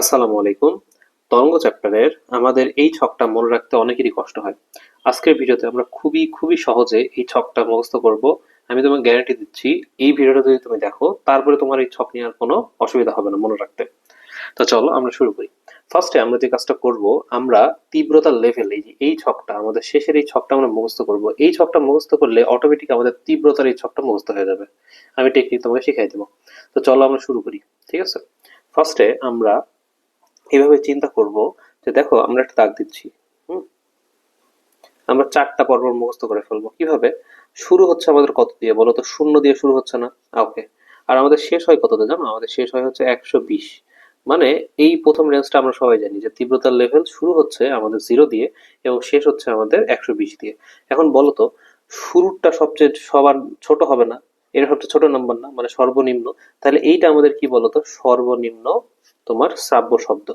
আসসালামু আলাইকুম। তরঙ্গ চ্যাপ্টারের আমাদের এই ছকটা মনে রাখতে অনেকেরই কষ্ট হয়। আজকের ভিডিওতে আমরা খুবই খুবই সহজে এই ছকটা মুখস্থ করব। আমি তোমাকে গ্যারান্টি দিচ্ছি, এই ভিডিওটা যদি তুমি দেখো, তারপরে তোমার এই ছক নেওয়ার কোনো অসুবিধা হবে না মনে রাখতে। তো চলো আমরা শুরু করি। ফার্স্টে আমরা যে কাজটা করব, আমরা তীব্রতার লেভেল এই এই ছকটা, আমাদের শেষের এই ছকটা আমরা মুখস্থ করব। এই ছকটা মুখস্থ করলে অটোমেটিক আমাদের তীব্রতার এই ছকটা মুখস্থ হয়ে যাবে। আমি টেকনিক তোমাকে শিখাই দেবো। তো চলো আমরা শুরু করি, ঠিক আছে? ফার্স্টে আমরা এভাবে চিন্তা করব যে দেখো, আমরা একটা দাগ দিচ্ছি আমরা চারটা পর্ব মুখস্থ করে ফেলব। কীভাবে? শুরু হচ্ছে আমাদের কত দিয়ে? বলো তো, শূন্য দিয়ে শুরু হচ্ছে না? ওকে। আর আমাদের শেষ হয় কত দিয়ে জানো? আমাদের শেষ হয় হচ্ছে একশো বিশ। মানে এই প্রথম রেঞ্জটা আমরা সবাই জানি যে তীব্রতার লেভেল শুরু হচ্ছে আমাদের জিরো দিয়ে এবং শেষ হচ্ছে আমাদের একশো বিশ দিয়ে। এখন বলো তো শুরুটা সবচেয়ে সবার ছোট হবে না? এটা সবচেয়ে ছোট নাম্বার না? মানে সর্বনিম্ন? তাহলে এইটা আমাদের কি বলতো সর্বনিম্ন তোমার শ্রাব্য শব্দ।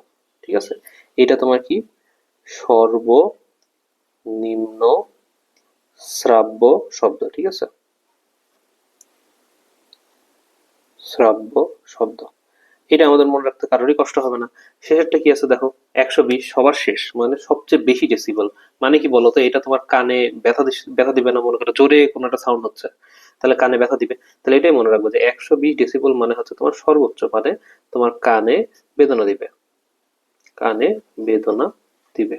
ঠিক আছে? এটা তোমার কি? সর্বনিম্ন শ্রাব্য শব্দ, ঠিক আছে? শ্রাব্য শব্দ। এটা আমাদের মনে রাখতে কারোরই কষ্ট হবে না। শেষেরটা কি আছে দেখো? একশো বিশ সবার শেষ মানে সবচেয়ে বেশি ডেসিবল মানে কি বলতো? এটা তোমার কানে ব্যথা ব্যথা দিবে না, মনে করো জোরে কোনো একটা সাউন্ড হচ্ছে। তাহলে কানে ব্যথা দিবে। তাহলে এটাই মনে রাখব যে একশো বিশ ডেসিবল মানে হচ্ছে তোমার সর্বোচ্চ মানে তোমার কানে বেদনা দিবে। কানে বেদনা দিবে।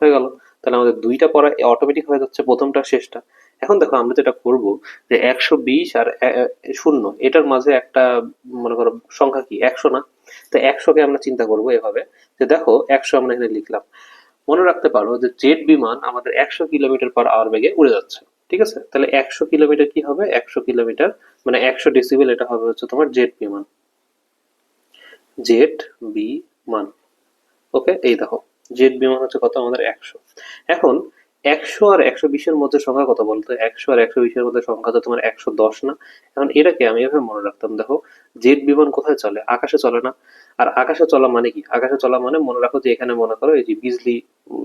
হয়ে গেল। তাহলে আমাদের দুইটা পড়া অটোমেটিক হয়ে যাচ্ছে প্রথমটা, শেষটা। এখন দেখো আমরা যেটা করব যে একশো বিশ আর শূন্য, এটার মাঝে একটা, মনে করো, সংখ্যা কি? একশো না? তো একশোকে আমরা চিন্তা করব এভাবে যে দেখো একশো আমরা এখানে লিখলাম। মনে রাখতে পারো যে জেট বিমান আমাদের একশো কিলোমিটার পার আওয়ার বেগে উড়ে যাচ্ছে। ঠিক আছে? তাহলে একশো কিলোমিটার কি হবে? একশো কিলোমিটার মানে একশো ডেসিবেল এটা হবে হচ্ছে তোমার জেট বিমান। জেট বিমান। ওকে, এই দেখো, জেট বিমান হচ্ছে কত? আমাদের একশো। এখন, একশো আর একশো বিশের মধ্যে সংখ্যা কত বলতো? একশো আর একশো বিশের মধ্যে সংখ্যা তো তোমার একশো দশ না? এখন এটাকে আমি এভাবে মনে রাখতাম, দেখো, জেট বিমান কোথায় চলে? আকাশে চলে না। আর আকাশে চলা মানে কি? আকাশে চলা মানে মনে রাখো যে এখানে মনে করো এই যে বিজলি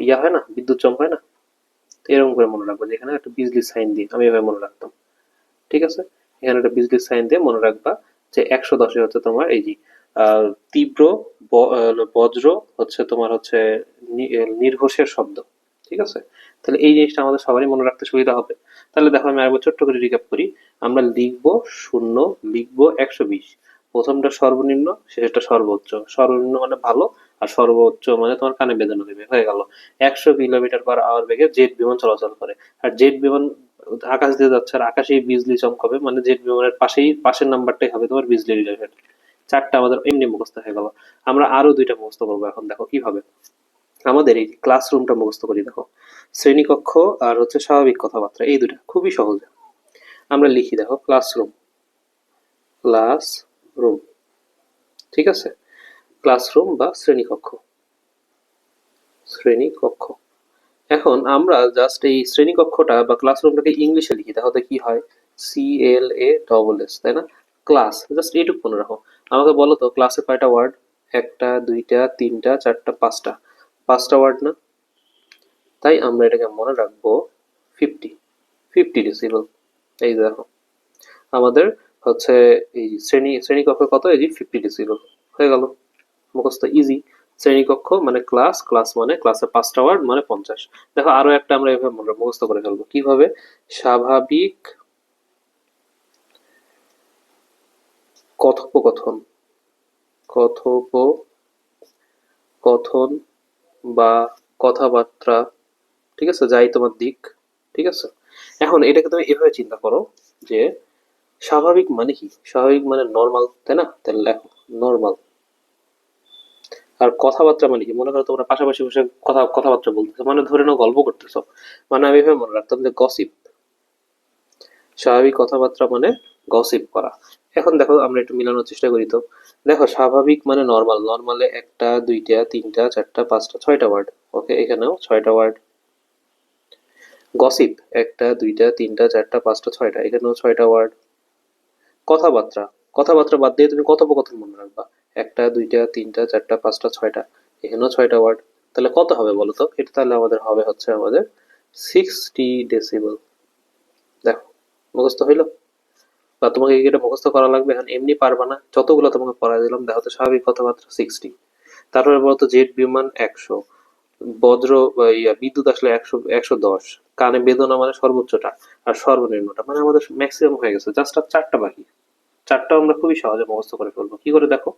ইয়া হয় না? বিদ্যুৎ চমক হয় না? এরকম করে মনে রাখব যে এখানে একটা বিজলি সাইন দিয়ে আমি এভাবে মনে রাখতাম। ঠিক আছে? এখানে একটা বিজলি সাইন দিয়ে মনে রাখবা যে একশো দশে হচ্ছে তোমার এই যে তীব্র বজ্র হচ্ছে তোমার হচ্ছে নির্ঘোষের শব্দ, ঠিক আছে? তাহলে এই জিনিসটা আমাদের সবারই মনে রাখতে সুবিধা হবে। তাহলে দেখো আমি আরেকবার ছোট্ট করে রিক্যাপ করি। আমরা লিখব শূন্য, লিখব একশো বিশ। প্রথমটা সর্বনিম্ন, শেষটা সর্বোচ্চ। সর্বনিম্ন মানে ভালো, আর সর্বোচ্চ মানে তোমার কানে বেদনা দেবে, হয়ে গেল। একশো কিলোমিটার পার আওয়ার বেগে জেট বিমান চলাচল করে। আর জেট বিমান আকাশ দিয়ে যাচ্ছে, আর আকাশেই বিজলি চমকাবে মানে জেট বিমানের পাশেই, পাশের নাম্বারটাই হবে তোমার বিজলি রিলেটেড চারটা আমাদের এমনি মুখস্থ হয়ে গেল। আমরা আরও দুইটা মুখস্থ করব এখন, দেখো কীভাবে। আমাদের এই ক্লাসরুমটা মুখস্থ করি, দেখো। শ্রেণীকক্ষ আর হচ্ছে স্বাভাবিক কথাবার্তা, এই দুটা খুবই সহজ। আমরা লিখি, দেখো ক্লাসরুম ক্লাসরুম ঠিক আছে? ক্লাসরুম বা শ্রেণীকক্ষ। শ্রেণীকক্ষ। এখন আমরা জাস্ট এই শ্রেণীকক্ষটা বা ক্লাসরুমটাকে ইংলিশে লিখি তাহলে কি হয়। C L A double S তাই না? ক্লাস জাস্ট এইটুকু মনে রাখো। আমাকে বলো তো ক্লাসে কয়টা ওয়ার্ড একটা, দুইটা, তিনটা, চারটা, পাঁচটা। পাঁচটা ওয়ার্ড না? তাই আমরা এটাকে মনে রাখব ফিফটি ফিফটি ডেসিবল এই দেখো। আমাদের হচ্ছে এই শ্রেণি, শ্রেণীকক্ষ কত? এই যে ফিফটি ডেসিবল হয়ে গেল। মুখস্থ ইজি শ্রেণীকক্ষ মানে ক্লাস ক্লাস মানে ক্লাসে পাঁচটা ওয়ার্ড মানে পঞ্চাশ। দেখো আরও একটা আমরা এভাবে মুখস্থ করে ফেলব। কীভাবে? স্বাভাবিক কথোপকথন। কথোপকথন বা কথাবার্তা, ঠিক আছে? যাই তোমার দিক, ঠিক আছে? এখন এটাকে তুমি এভাবে চিন্তা করো যে স্বাভাবিক মানে কি? স্বাভাবিক মানে নর্মাল তাই না? তাহলে লেখো নর্মাল আর কথাবার্তা মানে কি? মনে করো তোমরা পাশাপাশি বসে কথা, কথাবার্তা বলতেছো মানে ধরে নাও গল্প করতেছো। মানে আমি এভাবে মনে রাখতাম যে গসিপ স্বাভাবিক কথাবার্তা মানে গসিপ করা। এখন দেখো, আমরা একটু মিলানোর চেষ্টা করি তো। দেখো, স্বাভাবিক মানে নর্মাল নর্মালে একটা, দুইটা, তিনটা, চারটা, পাঁচটা, ছয়টা ওয়ার্ড ওকে এখানেও ছয়টা ওয়ার্ড গসিপ একটা, দুইটা, তিনটা, চারটা, পাঁচটা, ছয়টা, এখানেও ছয়টা ওয়ার্ড কথাবার্তা কথাবার্তা বাদ দিয়ে তুমি কথোপকথন মনে রাখবা। একটা, দুইটা, তিনটা, চারটা, পাঁচটা, ছয়টা, এখানেও ছয়টা ওয়ার্ড তাহলে কত হবে বলো তো? এটা তাহলে আমাদের হবে হচ্ছে আমাদের সিক্সটি ডেসিবল দেখো, মুখস্থ হইল? বা তোমাকে এটা মুখস্থ করা লাগবে এখন এমনি পারবা না। যতগুলো তোমাকে পড়াই দিলাম, দেখো তো স্বাভাবিক কথাবার্তা সিক্সটি তারপরে বলতো জেট বিমান একশো, বজ্র ইয়া, বিদ্যুৎ আসলে একশো একশো দশ। কানে বেদনা মানে সর্বোচ্চটা আর সর্বনিম্নটা মানে আমাদের ম্যাক্সিমাম হয়ে গেছে জাস্ট আর চারটা বাকি। চারটা আমরা খুবই সহজে মুখস্থ করে ফেলব। কি করে দেখো?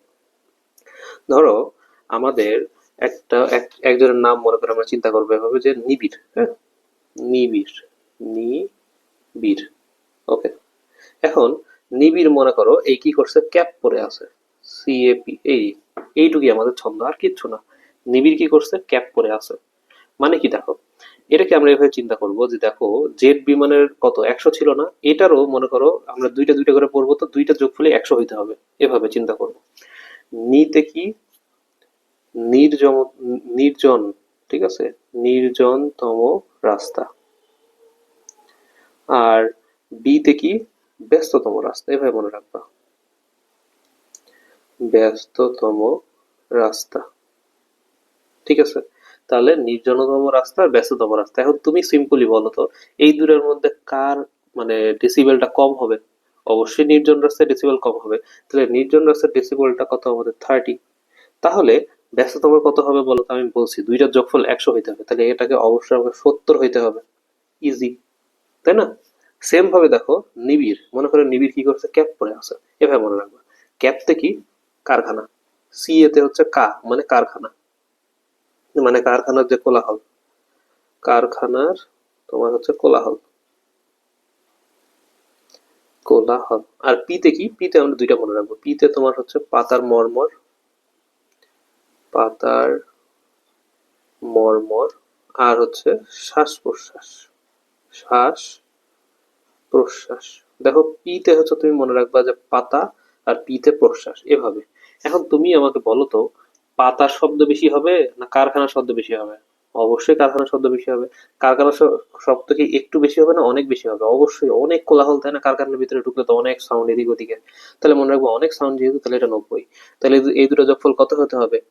ধরো, আমাদের একটা, এক- একজনের নাম মনে করে আমরা চিন্তা করব এভাবে যে নিবিড় হ্যাঁ? নিবিড় নিবিড়। ওকে। এখন নিবিড় মনে করো, এই কি করছে? ক্যাপ পরে আছে। সিএপি এই, এইটুকুই আমাদের ছন্দ, আর কিচ্ছু না। নিবিড় কি করছে? ক্যাপ পরে আছে। মানে কি দেখো? এটাকে আমরা এভাবে চিন্তা করব যে দেখো, জেট বিমানের কত? একশো ছিল না? এটারও মনে করো, আমরা দুইটা দুইটা করে পড়ব, তো দুইটা যোগফলে একশো হইতে হবে। এভাবে চিন্তা করব। নিতে কি? নির্জন নির্জন, ঠিক আছে? নির্জনতম রাস্তা। আর বিতে কি? ব্যস্ততম রাস্তা, এভাবে মনে রাখবা। ব্যস্ততম রাস্তা। ঠিক আছে? তাহলে নির্জনতম রাস্তা ব্যস্ততম রাস্তা। এখন তুমি সিম্পলি বলো তো, এই দূরের মধ্যে কার মানে ডেসিবেলটা কম হবে? অবশ্যই নির্জন রাস্তায় ডেসিবেল কম হবে। তাহলে নির্জন রাস্তার ডেসিবেলটা কত আমাদের থার্টি তাহলে ব্যস্ততম কত হবে বলো তো? আমি বলছি দুইটার যোগফল একশো হইতে হবে। তাহলে এটাকে অবশ্যই আমাকে সত্তর হইতে হবে। ইজি তাই না? সেম ভাবে দেখো, নিবিড়। মনে করো নিবিড় কি করছে? ক্যাপ পরে আছে। এভাবে মনে রাখবা। ক্যাপতে কি? কারখানা। সি এতে হচ্ছে কা মানে কারখানা। মানে কারখানার যে কোলাহল। কারখানার তোমার হচ্ছে কোলাহল। কোলাহল। আর পিতে কি? পিতে আমরা দুইটা মনে রাখব। পিতে তোমার হচ্ছে পাতার মর্মর। পাতার মর্মর। আর হচ্ছে শ্বাস প্রশ্বাস শ্বাস প্রশ্বাস। দেখো, পিতে হচ্ছে তুমি মনে রাখবা যে পাতা আর পিতে প্রশ্বাস, এভাবে। এখন তুমি আমাকে বলো তো, পাতার শব্দ বেশি হবে না কারখানার শব্দ বেশি হবে? অবশ্যই কারখানার শব্দ বেশি হবে। কারখানার শব্দ কি একটু বেশি হবে না অনেক বেশি হবে? অবশ্যই, অনেক কোলাহল তাই না? কারখানার ভিতরে ঢুকলে তো অনেক সাউন্ড এদিক ওদিকে। তাহলে মনে রাখব অনেক সাউন্ড যেহেতু, তাহলে এটা নব্বই। তাহলে এই দুটো যোগফল কত হতে হবে?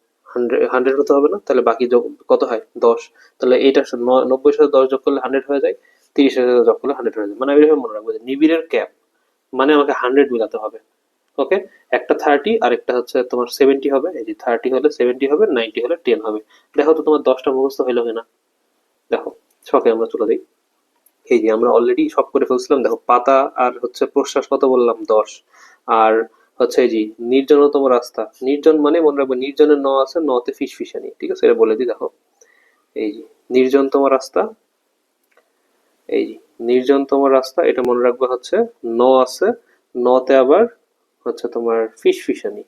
হান্ড্রেড হতে হবে না? তাহলে বাকি কত হয়? দশ। তাহলে এইটা স- নব্বই সাথে দশ যোগ করলে হান্ড্রেড হয়ে যায়। তিরিশ সাথে যোগ করলে হান্ড্রেড হয়ে যায় মানে আমি এভাবে মনে রাখব যে নিবিড়ের ক্যাপ মানে আমাকে হান্ড্রেড মিলাতে হবে। ওকে একটা থার্টি আর একটা হচ্ছে তোমার সেভেন্টি হবে। এই যে থার্টি হলে সেভেন্টি হবে নাইনটি হলে টেন হবে। দেখো তো তোমার দশটা মুখস্থ হইল কিনা। দেখো ছকে আমরা তুলে দিই। এই যে আমরা অলরেডি সব করে ফেলছিলাম। দেখো, পাতা আর হচ্ছে প্রশ্বাস কত বললাম? দশ। আর হচ্ছে এই যে নির্জনতম রাস্তা। নির্জন মানে মনে রাখব, নির্জনের ন আছে, নতে ফিস ফিসানি ঠিক আছে? এটা বলে দিই, দেখো। এই যে নির্জনতম রাস্তা এই নির্জনতম রাস্তা, এটা মনে রাখব হচ্ছে ন আছে। নতে আবার হচ্ছে তোমার ফিস ফিসানি।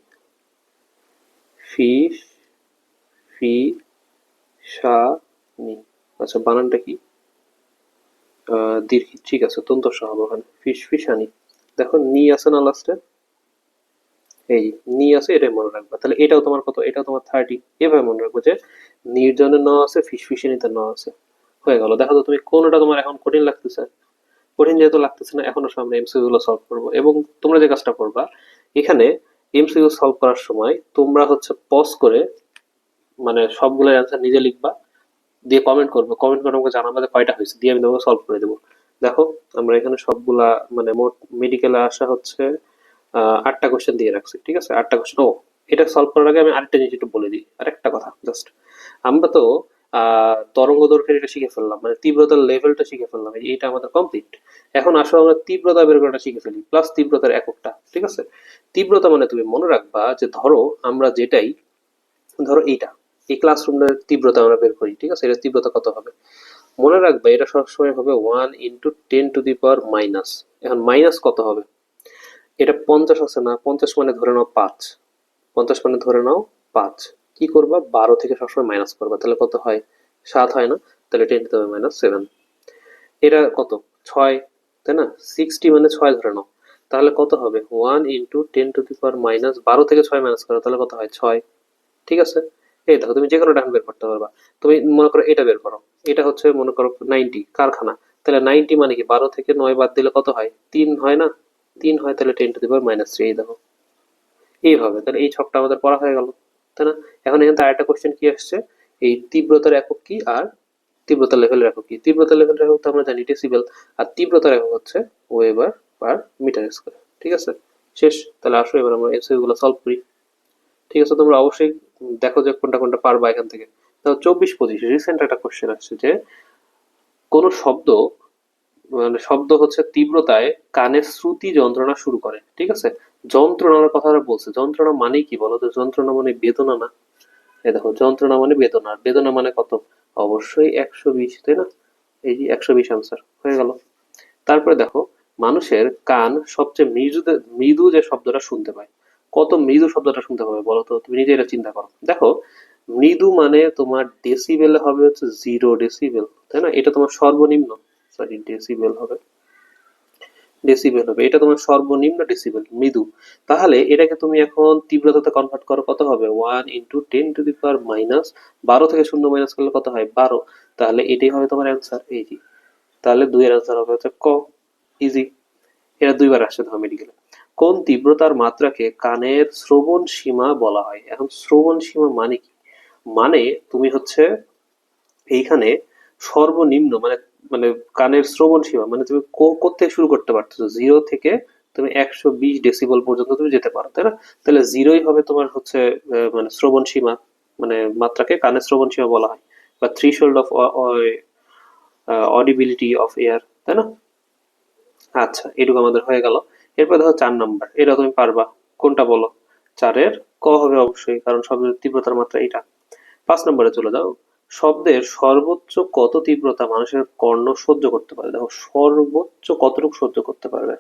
ফিস ফি সা আচ্ছা বানানটা কি? দীর্ঘ ঠিক আছে তন্ত সহ ফিস ফিসানি। দেখো, নি আছে না লাস্টে এই নি আছে, এটাই মনে রাখবা। তাহলে এটাও তোমার কত? এটাও তোমার থার্টি এভাবে মনে রাখব যে, নির্জনে ন আছে, ফিস ফিসানিতে ন আছে। হয়ে গেল। দেখো তো তুমি কোনটা তোমার এখন কঠিন লাগতেছে। কঠিন যেহেতু লাগতেছে না, এখন আমরা এমসিকিউ গুলো সলভ করব। এবং তোমরা যে কাজটা করবা, এখানে এমসিকিউ সলভ করার সময় তোমরা হচ্ছে পজ করে মানে সবগুলোর অ্যান্সার নিজে লিখবা, দিয়ে কমেন্ট করবে। কমেন্ট করে আমাকে জানাবে যে কয়টা হয়েছে, দিয়ে আমি তোমাকে সলভ করে দেবো। দেখো, আমরা এখানে সবগুলা মানে মোট মেডিকেলে আসা হচ্ছে আটটা কোশ্চেন দিয়ে রাখছি, ঠিক আছে? আটটা কোশ্চেন ও, এটা সলভ করার আগে আমি আরেকটা জিনিস একটু বলে দিই। আরেকটা কথা জাস্ট আমরা তো তরঙ্গ দৈর্ঘ্যের এটা শিখে ফেললাম মানে তীব্রতার লেভেলটা শিখে ফেললাম, এই এটা আমাদের কমপ্লিট এখন আসলে আমরা তীব্রতা বের করাটা শিখে ফেলি প্লাস তীব্রতার এককটা, ঠিক আছে? তীব্রতা মানে তুমি মনে রাখবা যে ধরো আমরা যেটাই, ধরো এইটা, এই ক্লাসরুমের তীব্রতা আমরা বের করি, ঠিক আছে? এটার তীব্রতা কত হবে? মনে রাখবা এটা সবসময় হবে one into ten to the power minus এখন মাইনাস কত হবে? এটা পঞ্চাশ আছে না? পঞ্চাশ মানে ধরে নাও পাঁচ, পঞ্চাশ মানে ধরে নাও পাঁচ। কি করবা? বারো থেকে সবসময় মাইনাস করবা। তাহলে কত হয়? সাত হয় না? তাহলে টেন টু মাইনাস সেভেন এটা কত? ছয়, তাই না? সিক্সটি মানে ছয় ধরে নাও। তাহলে কত হবে? One into ten to the power minus বারো থেকে ছয় মাইনাস করো, তাহলে কত হয়? ছয়। ঠিক আছে? এই দেখো, তুমি যে কোনো ডান বের করতে পারবা। তুমি মনে করো এটা বের করো। এটা হচ্ছে মনে করো নাইনটি কারখানা। তাহলে নাইনটি মানে কি? বারো থেকে নয় বাদ দিলে কত হয়? তিন হয় না? তিন হয়, তাহলে ten to the power minus three এই দেখো। এইভাবে। তাহলে এই ছকটা আমাদের পড়া হয়ে গেল। তাই না? এখন এখানে আরেকটা কোশ্চেন কি আসছে? এই তীব্রতার একক কি আর তীব্রতা লেভেলের একক কি? তীব্রতা লেভেলের একক তো আমরা জানি ডেসিবেল আর তীব্রতার একক হচ্ছে ওয়েবার পার মিটার ঠিক আছে? শেষ, তাহলে আসো এবার আমরা গুলো সলভ করি। ঠিক আছে, তোমরা অবশ্যই দেখো যে কোনটা কোনটা পারবা এখান থেকে। চব্বিশ পঁচিশ রিসেন্ট একটা কোশ্চেন আসছে যে, কোন শব্দ মানে শব্দ হচ্ছে তীব্রতায় কানের শ্রুতি যন্ত্রণা শুরু করে, ঠিক আছে? যন্ত্রণার কথাটা বলছে। যন্ত্রণা মানে কি বলো তো? যন্ত্রণা মানে বেদনা না? দেখো, যন্ত্রণা মানে বেদনা। বেদনা মানে কত? অবশ্যই একশো বিশ, তাই না? এই যে একশো বিশ আনসার হয়ে গেল। তারপরে দেখো, মানুষের কান সবচেয়ে মৃদু মৃদু যে শব্দটা শুনতে পায়। কত মৃদু শব্দটা শুনতে পাবে বলো তো? তুমি নিজে এটা চিন্তা করো। দেখো, মৃদু মানে তোমার ডেসিবেল হবে হচ্ছে জিরো ডেসিবেল তাই না? এটা তোমার সর্বনিম্ন সরি ডেসিবেল হবে। ডেসিবেল হবে। এটা তোমার সর্বনিম্ন ডেসিবেল মৃদু। তাহলে এটাকে তুমি এখন তীব্রতাতে কনভার্ট করো, কত হবে? One into ten to the power minus বারো থেকে শূন্য মাইনাস করলে কত হয়? বারো। তাহলে এটাই হবে তোমার অ্যান্সার এই তাহলে দুইয়ের অ্যান্সার হবে হচ্ছে ক। ইজি এটা দুইবার আসছে ধর মেডিকেলে কোন তীব্রতার মাত্রাকে কানের শ্রবণ সীমা বলা হয়? এখন শ্রবণ সীমা মানে কি? মানে তুমি হচ্ছে এইখানে সর্বনিম্ন মানে মানে কানের শ্রবণ সীমা মানে তুমি কোথেকে শুরু করতে পারতেছো? জিরো থেকে তুমি একশো বিশ ডেসিবল পর্যন্ত তুমি যেতে পারো, তাই না? তাহলে জিরোই হবে তোমার হচ্ছে মানে শ্রবণ সীমা মানে মাত্রাকে কানের শ্রবণ সীমা বলা হয়, বা threshold of audibility of air তাই না? আচ্ছা এটুকু আমাদের হয়ে গেল। এরপর দেখো চার নাম্বার, এটা তুমি পারবা। কোনটা বলো? চারের ক হবে অবশ্যই, কারণ শব্দের তীব্রতার মাত্রা এটা। পাঁচ নম্বরে চলে যাও। শব্দের সর্বোচ্চ কত তীব্রতা মানুষের কর্ণ সহ্য করতে পারে? দেখো, সর্বোচ্চ কতটুকু সহ্য করতে পারবে?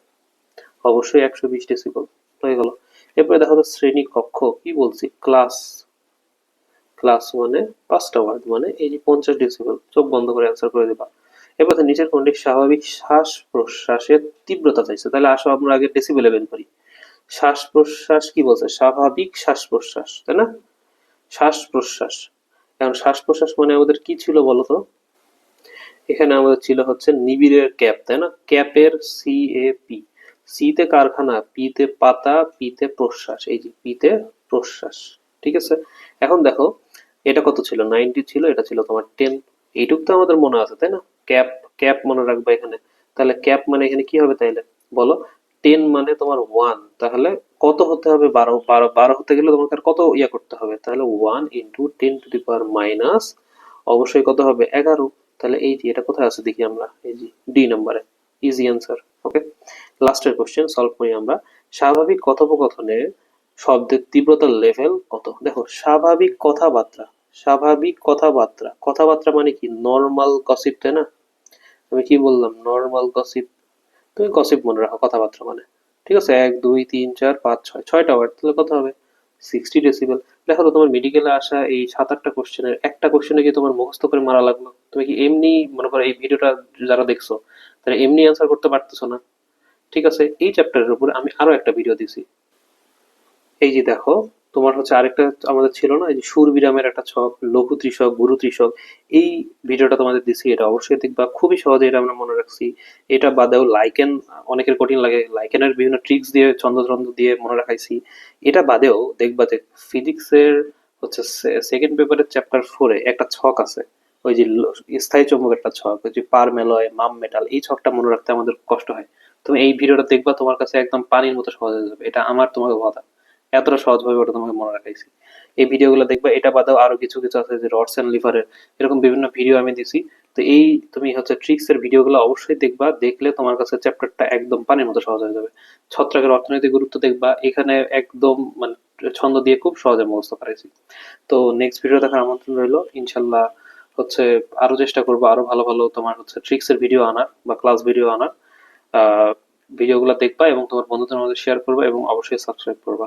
অবশ্যই একশো বিশ ডেসিবল হয়ে গেল। এরপরে দেখো তো শ্রেণি কক্ষ, কি বলছি? ক্লাস ক্লাস মানে পাঁচটা ওয়ার্ড মানে এই যে পঞ্চাশ ডেসিবল চোখ বন্ধ করে অ্যান্সার করে দেবা। এরপর নিচের কোনটি স্বাভাবিক শ্বাস প্রশ্বাসের তীব্রতা চাইছে? তাহলে আসো, আমরা আগে ডেসিবেলে বের করি। শ্বাস প্রশ্বাস কি বলছে? স্বাভাবিক শ্বাস প্রশ্বাস, তাই না? শ্বাস প্রশ্বাস। এখন শ্বাস প্রশ্বাস মানে আমাদের কি ছিল বলতো? এখানে আমাদের ছিল হচ্ছে নিবিড়ের ক্যাপ, তাই না? ক্যাপের সি এ পি সিতে কারখানা পিতে পাতা পিতে প্রশ্বাস, এই যে পিতে প্রশ্বাস, ঠিক আছে? এখন দেখো, এটা কত ছিল? নাইনটি ছিল, এটা ছিল তোমার টেন। এইটুক তো আমাদের মনে আছে, তাই না? ক্যাপ ক্যাপ মনে রাখবে এখানে। তাহলে ক্যাপ মানে এখানে কি হবে তাইলে? বলো, টেন মানে তোমার ওয়ান, তাহলে কত হতে হবে? বারো বারো বারো হতে গেলে তোমাকে কত ইয়া করতে হবে? তাহলে one into ten to the power minus অবশ্যই কত হবে? এগারো। তাহলে এই যে এটা কোথায় আছে দেখি আমরা? এই যে ডি নাম্বারে ইজি অ্যান্সার ওকে লাস্টের কোশ্চেন সলভ করি আমরা। স্বাভাবিক কথোপকথনে শব্দের তীব্রতার লেভেল কত? দেখো, স্বাভাবিক কথাবার্তা স্বাভাবিক কথাবার্তা। কথাবার্তা মানে কি? নর্মাল গসিপ তাই না? আমি কি বললাম? নর্মাল গসিপ তুমি গসিপ মনে রাখো, কথাবার্তা মানে। ঠিক আছে? এক, দুই, তিন, চার, পাঁচ, ছয়। ছয়টা ওয়ার্ড তাহলে কত হবে? সিক্সটি ডেসিবেল দেখো তো, তোমার মেডিকেলে আসা এই সাত আটটা কোশ্চেনের একটা কোশ্চেনে গিয়ে তোমার মুখস্ত করে মারা লাগল। তুমি কি এমনি, মনে করো এই ভিডিওটা যারা দেখছ, তারা এমনি অ্যান্সার করতে পারতেছো না? ঠিক আছে? এই চ্যাপ্টারের উপরে আমি আরও একটা ভিডিও দিছি। এই যে দেখো তোমার হচ্ছে আরেকটা আমাদের ছিল না, এই যে সুরবিরামের একটা ছক, লঘু ত্রিশক, গুরু ত্রিশক, এই ভিডিওটা তোমাদের দিছি, এটা অবশ্যই দেখবা, খুবই সহজে এটা আমরা মনে রাখছি। এটা বাদেও লাইকেন অনেকের কঠিন লাগে লাইকেনের বিভিন্ন ট্রিক্স দিয়ে ছন্দ ছন্দ দিয়ে মনে রাখাইছি। এটা বাদেও দেখবা যে ফিজিক্সের হচ্ছে সেকেন্ড পেপারের চ্যাপ্টার ফোরে একটা ছক আছে, ওই যে স্থায়ী চৌম্বক একটা ছক, ওই যে পার মেলয়, মাম মেটাল, এই ছকটা মনে রাখতে আমাদের কষ্ট হয়। তুমি এই ভিডিওটা দেখবা তোমার কাছে একদম পানির মতো সহজ হয়ে যাবে, এটা আমার তোমাকে কথা এতটা সহজভাবে ওটা তোমাকে মনে রাখাইছি। এই ভিডিওগুলো দেখবা, এটা বাদেও আরও কিছু কিছু আছে যে রডস এন্ড লিভারের এরকম বিভিন্ন ভিডিও আমি দিছি। তো এই তুমি হচ্ছে ট্রিক্স এর ভিডিওগুলো অবশ্যই দেখবা, দেখলে তোমার কাছে চ্যাপ্টারটা একদম পানির মতো সহজ হয়ে যাবে। ছত্রাকের অর্থনৈতিক গুরুত্ব দেখবা, এখানে একদম মানে ছন্দ দিয়ে খুব সহজে মুখস্থ পারাইছি তো নেক্সট ভিডিও দেখার আমন্ত্রণ রইল, ইনশাল্লাহ হচ্ছে আরও চেষ্টা করব আরও ভালো ভালো তোমার হচ্ছে ট্রিক্স এর ভিডিও আনার বা ক্লাস ভিডিও আনার। আহ, ভিডিওগুলো দেখবা এবং তোমার বন্ধুদের মধ্যে শেয়ার করবা এবং অবশ্যই সাবস্ক্রাইব করবা।